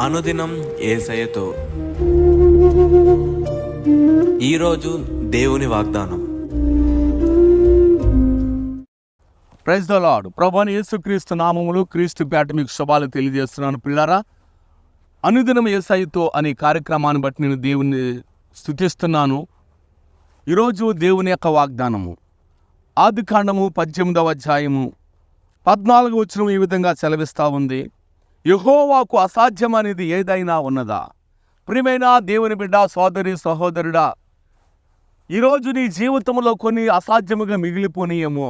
అనుదినం ఏసయతో ఈరోజు దేవుని వాగ్దానం. ప్రైజ్ ద లాడ్ ప్రభాని యేసుక్రీస్తు నామములు క్రీస్తు పేట మీకు శుభాలు తెలియజేస్తున్నాను పిల్లారా. అనుదినం ఏసైతో అనే కార్యక్రమాన్ని బట్టి నేను దేవుని స్థుతిస్తున్నాను ఈరోజు దేవుని యొక్క వాగ్దానము. ఆది కాండము పద్దెనిమిదవ అధ్యాయము పద్నాలుగు వచ్చిన ఈ విధంగా సెలవిస్తూ ఉంది. యహోవాకు అసాధ్యమనేది ఏదైనా ఉన్నదా? ప్రియమైన దేవుని బిడ్డ సోదరి సహోదరుడా ఈరోజు నీ జీవితంలో కొన్ని అసాధ్యముగా మిగిలిపోనీయేమో.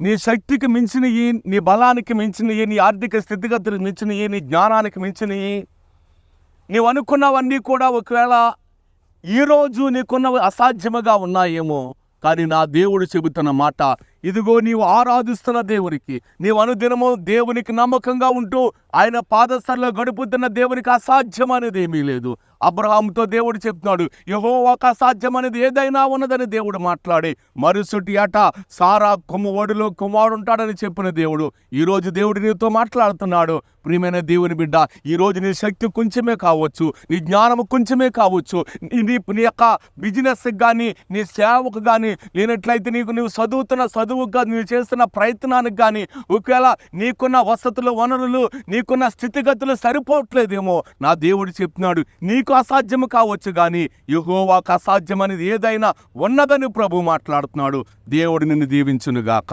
నీ శక్తికి మించినవి నీ బలానికి మించినవి నీ ఆర్థిక స్థితిగతులకు మించినవి నీ జ్ఞానానికి మించినవి నీవు అనుకున్నవన్నీ కూడా ఒకవేళ ఈరోజు నీకున్నవి అసాధ్యముగా ఉన్నాయేమో కానీ నా దేవుడు చెబుతున్న మాట ఇదిగో నీవు ఆరాధిస్తున్న దేవునికి నీవు అనుదినము దేవునికి నమ్మకంగా ఉంటూ ఆయన పాదస్థల్లో గడుపుతున్న దేవునికి అసాధ్యం అనేది ఏమీ లేదు. అబ్రహాంతో దేవుడు చెప్తున్నాడు యహో ఒక అసాధ్యం అనేది ఏదైనా ఉన్నదని దేవుడు మాట్లాడి మరుసటి అట సారా కుమ్మవాడిలో కుమారుడు ఉంటాడని చెప్పిన దేవుడు ఈరోజు దేవుడు నీతో మాట్లాడుతున్నాడు. ప్రియమైన దేవుని బిడ్డ ఈరోజు నీ శక్తి కొంచెమే కావచ్చు నీ జ్ఞానం కొంచెమే కావచ్చు నీ నీ యొక్క బిజినెస్ కానీ నీ సేవకు కానీ లేనట్లయితే నీకు నీవు చదువుతున్న చదువుకు కానీ చేస్తున్న ప్రయత్నానికి కానీ ఒకవేళ నీకున్న వసతులు వనరులు నీకున్న స్థితిగతులు సరిపోవట్లేదేమో నా దేవుడు చెప్తున్నాడు నీకు అసాధ్యము కావచ్చు కానీ యుహోవాకు అసాధ్యం అనేది ఏదైనా ఉన్నదని ప్రభు మాట్లాడుతున్నాడు. దేవుడు నిన్ను దీవించునుగాక.